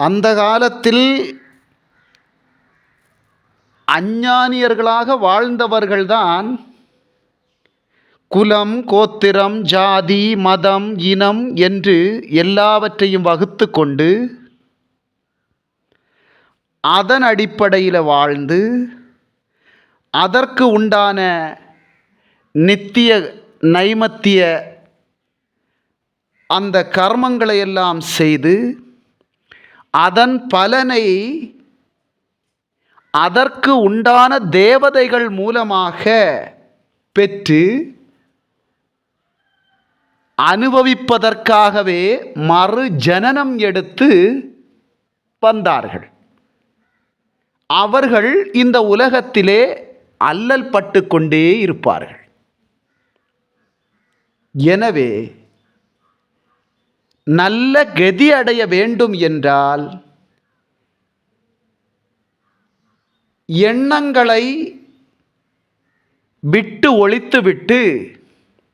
அந்த காலத்தில் அஞ்ஞானியர்களாக வாழ்ந்தவர்கள்தான் குலம் கோத்திரம் ஜாதி மதம் இனம் என்று எல்லாவற்றையும் வகுத்து கொண்டு அதன் அடிப்படையில் வாழ்ந்து அதற்கு உண்டான நித்திய நைமத்திய அந்த கர்மங்களை எல்லாம் செய்து அதன் பலனை அதற்கு உண்டான தேவதைகள் மூலமாக பெற்று அனுபவிப்பதற்காகவே மறு ஜனனம் எடுத்து வந்தார்கள். அவர்கள் இந்த உலகத்திலே அல்லல் பட்டு கொண்டே இருப்பார்கள். எனவே நல்ல கதி அடைய வேண்டும் என்றால் எண்ணங்களை விட்டு ஒழித்துவிட்டு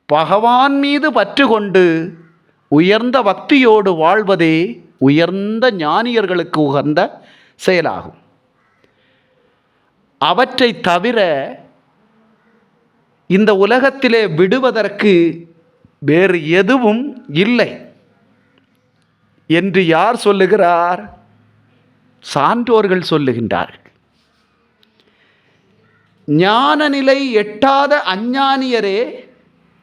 பகவான் மீது பற்று கொண்டு உயர்ந்த பக்தியோடு வாழ்வதே உயர்ந்த ஞானியர்களுக்கு உகந்த செயலாகும். அவற்றை தவிர இந்த உலகத்திலே விடுவதற்கு வேறு எதுவும் இல்லை. என்று யார் சொல்லுகிறார்? சான்றோர்கள் சொல்லுகின்றார்கள். ஞான நிலை எட்டாத அஞ்ஞானியரே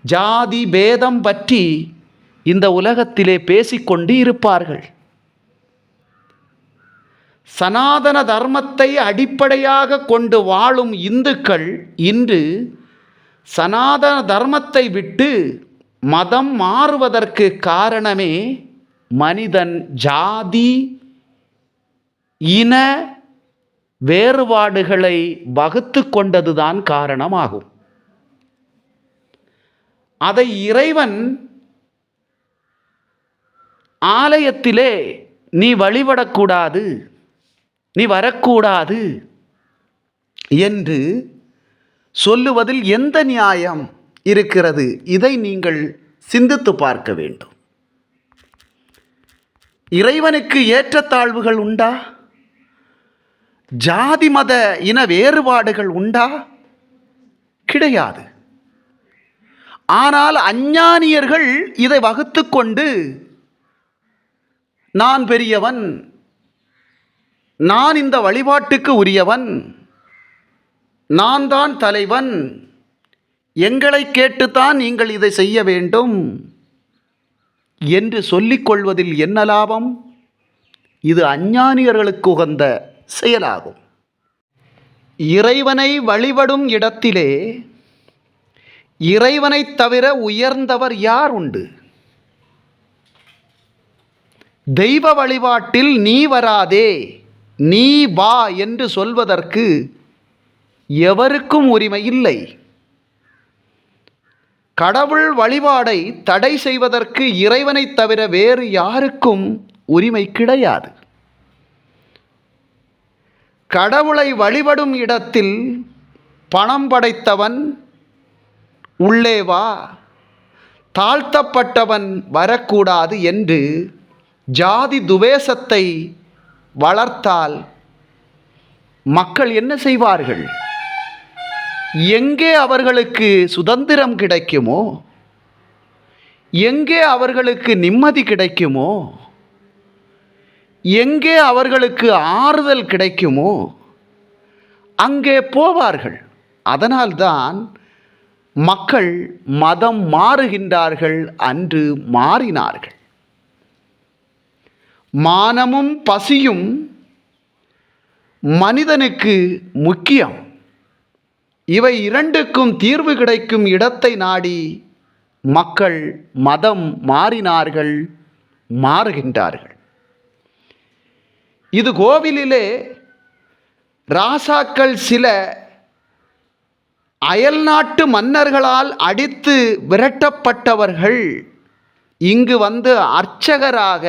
ஜாதி பேதம் பற்றி இந்த உலகத்திலே பேசிக்கொண்டு இருப்பார்கள். சனாதன தர்மத்தை அடிப்படையாக கொண்டு வாழும் இந்துக்கள் இன்று சனாதன தர்மத்தை விட்டு மதம் மாறுவதற்கு காரணமே மனிதன் ஜாதி இன வேறுபாடுகளை வகுத்து கொண்டதுதான் காரணமாகும். அதை இறைவன் ஆலயத்திலே நீ வழிபடக்கூடாது நீ வரக்கூடாது என்று சொல்லுவதில் எந்த நியாயம் இருக்கிறது? இதை நீங்கள் சிந்தித்து பார்க்க வேண்டும். இறைவனுக்கு ஏற்றத்தாழ்வுகள் உண்டா? ஜாதி மத இன வேறுபாடுகள் உண்டா? கிடையாது. ஆனால் அஞ்ஞானியர்கள் இதை வகுத்து கொண்டு நான் பெரியவன் நான் இந்த வழிபாட்டுக்கு உரியவன் நான் தான் தலைவன் எங்களை கேட்டுத்தான் நீங்கள் இதை செய்ய வேண்டும். என்று சொல்லிக் கொள்வதில் என்ன லாபம்? இது அஞ்ஞானியர்களுக்கு உகந்த செயலாகும். இறைவனை வழிபடும் இடத்திலே இறைவனைத் தவிர உயர்ந்தவர் யார் உண்டு? தெய்வ வழிபாட்டில் நீ வராதே நீ வா என்று சொல்வதற்கு எவருக்கும் உரிமை இல்லை. கடவுள் வழிபாடை தடை செய்வதற்கு இறைவனைத் தவிர வேறு யாருக்கும் உரிமை கிடையாது. கடவுளை வழிபடும் இடத்தில் பணம் படைத்தவன் உள்ளே வா தாழ்த்தப்பட்டவன் வரக்கூடாது என்று ஜாதி துவேஷத்தை வளர்த்தால் மக்கள் என்ன செய்வார்கள்? எங்கே அவர்களுக்கு சுதந்திரம் கிடைக்குமோ எங்கே அவர்களுக்கு நிம்மதி கிடைக்குமோ எங்கே அவர்களுக்கு ஆறுதல் கிடைக்குமோ அங்கே போவார்கள். அதனால்தான் மக்கள் மதம் மாறுகின்றார்கள் அன்று மாறினார்கள். மானமும் பசியும் மனிதனுக்கு முக்கியம். இவை இரண்டுக்கும் தீர்வு கிடைக்கும் இடத்தை நாடி மக்கள் மதம் மாறினார்கள் மாறுகின்றார்கள். இது கோவிலிலே ராசாக்கள் சில அயல்நாட்டு மன்னர்களால் அடித்து விரட்டப்பட்டவர்கள் இங்கு வந்து அர்ச்சகராக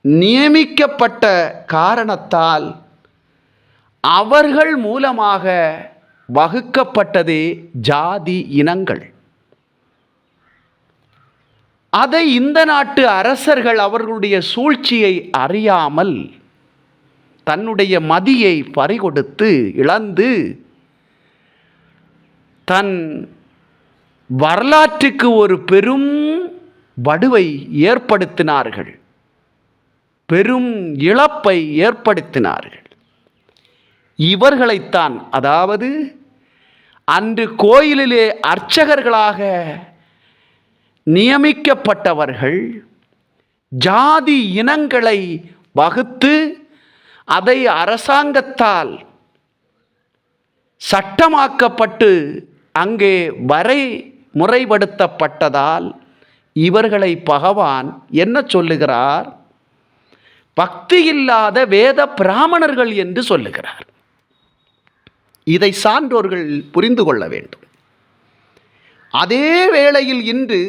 நியமிக்கப்பட்ட காரணத்தால் அவர்கள் மூலமாக வகுக்கப்பட்டதே ஜாதி இனங்கள். அதை இந்த நாட்டு அரசர்கள் அவர்களுடைய சூழ்ச்சியை அறியாமல் தன்னுடைய மதியை பறிகொடுத்து இழந்து தன் வரலாற்றுக்கு ஒரு பெரும் வடுவை ஏற்படுத்தினார்கள். பெரும் இழப்பை ஏற்படுத்தினார்கள். இவர்களைத்தான் அதாவது அன்று கோயிலிலே அர்ச்சகர்களாக நியமிக்கப்பட்டவர்கள் ஜாதி இனங்களை வகுத்து அதை அரசாங்கத்தால் சட்டமாக்கப்பட்டு அங்கே வரை முறைப்படுத்தப்பட்டதால் இவர்களை பகவான் என்ன சொல்லுகிறார்? பக்தி இல்லாத வேத பிராமணர்கள் என்று சொல்லுகிறார். இதை சான்றோர்கள் புரிந்து கொள்ள வேண்டும். அதே வேளையில் இன்று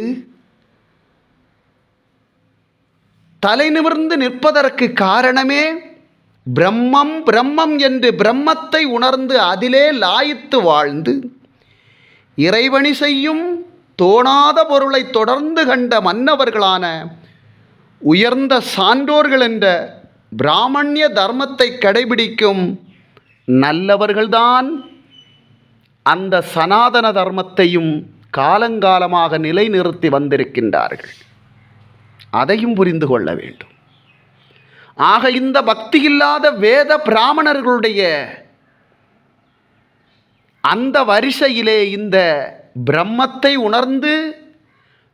தலை நிமிர்ந்து நிற்பதற்கு காரணமே பிரம்மம் பிரம்மம் என்று பிரம்மத்தை உணர்ந்து அதிலே லாயித்து வாழ்ந்து இறைவணி செய்யும் தோணாத பொருளை தொடர்ந்து கண்ட மன்னவர்களான உயர்ந்த சான்றோர்கள் என்ற பிராமணிய தர்மத்தை கடைபிடிக்கும் நல்லவர்கள்தான் அந்த சனாதன தர்மத்தையும் காலங்காலமாக நிலைநிறுத்தி வந்திருக்கின்றார்கள். அதையும் புரிந்து கொள்ள வேண்டும். ஆக இந்த பக்தி இல்லாத வேத பிராமணர்களுடைய அந்த வரிசையிலே இந்த பிரம்மத்தை உணர்ந்து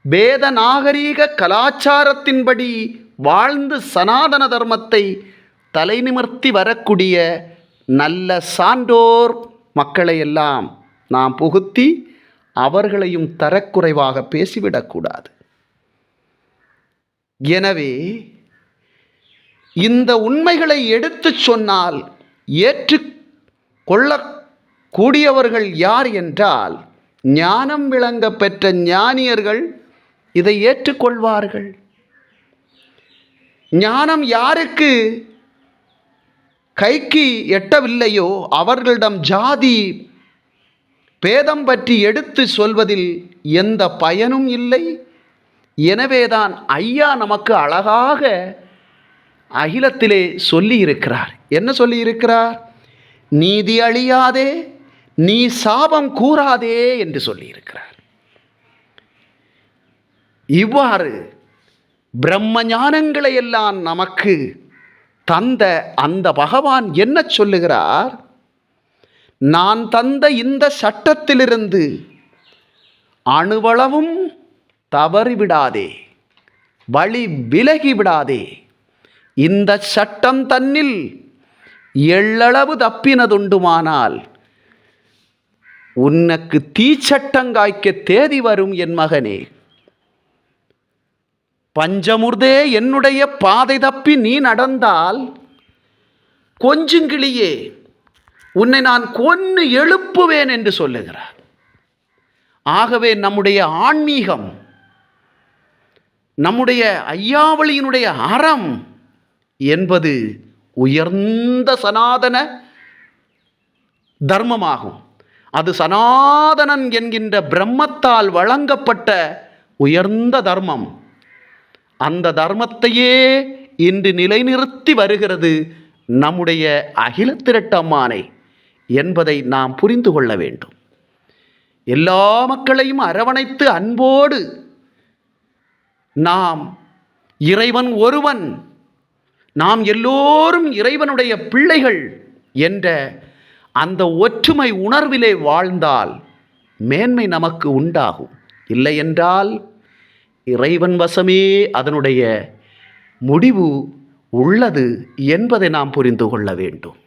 வேத நாகரீக கலாச்சாரத்தின்படி வாழ்ந்து சனாதன தர்மத்தை தலைநிமிர்த்தி வரக்கூடிய நல்ல சான்றோர் மக்களையெல்லாம் நாம் புகுத்தி அவர்களையும் தரக்குறைவாக பேசிவிடக்கூடாது. எனவே இந்த உண்மைகளை எடுத்துச் சொன்னால் ஏற்று கொள்ளக்கூடியவர்கள் யார் என்றால் ஞானம் விளங்க பெற்ற ஞானியர்கள் இதை ஏற்றுக்கொள்வார்கள். ஞானம் யாருக்கு? கைக்கு எட்டவில்லையோ அவர்களிடம் ஜாதி பேதம் பற்றி எடுத்து சொல்வதில் எந்த பயனும் இல்லை. எனவேதான் ஐயா நமக்கு அழகாக அகிலத்திலே சொல்லியிருக்கிறார். என்ன சொல்லியிருக்கிறார்? நீதி அழியாதே நீ சாபம் கூறாதே என்று சொல்லியிருக்கிறார். இவ்வாறு பிரம்ம ஞானங்களை எல்லாம் நமக்கு தந்த அந்த பகவான் என்ன சொல்லுகிறார்? நான் தந்த இந்த சட்டத்திலிருந்து அணுவளவும் தவறிவிடாதே வழி விலகி விடாதே இந்த சட்டம் தன்னில் எள்ளளவு தப்பினதுண்டுமானால் உனக்கு தீச்சட்டங்காய்க்க தேதி வரும் என் மகனே. பஞ்சமுர்தே என்னுடைய பாதை தப்பி நீ நடந்தால் கொஞ்சுங்கிளியே உன்னை நான் கொன்று எழுப்புவேன் என்று சொல்லுகிறார். ஆகவே நம்முடைய ஆன்மீகம் நம்முடைய ஐயாவளியினுடைய அறம் என்பது உயர்ந்த சனாதன தர்மமாகும். அது சனாதனன் என்கின்ற பிரம்மத்தால் வழங்கப்பட்ட உயர்ந்த தர்மம். அந்த தர்மத்தையே இன்று நிலைநிறுத்தி வருகிறது நம்முடைய அகில திரட்டம்மானை என்பதை நாம் புரிந்து கொள்ள வேண்டும். எல்லா மக்களையும் அரவணைத்து அன்போடு நாம் இறைவன் ஒருவன் நாம் எல்லோரும் இறைவனுடைய பிள்ளைகள் என்ற அந்த ஒற்றுமை உணர்விலே வாழ்ந்தால் மேன்மை நமக்கு உண்டாகும். இல்லையென்றால் இறைவன் வசமே அதனுடைய முடிவு உள்ளது என்பதை நாம் புரிந்து கொள்ள வேண்டும்.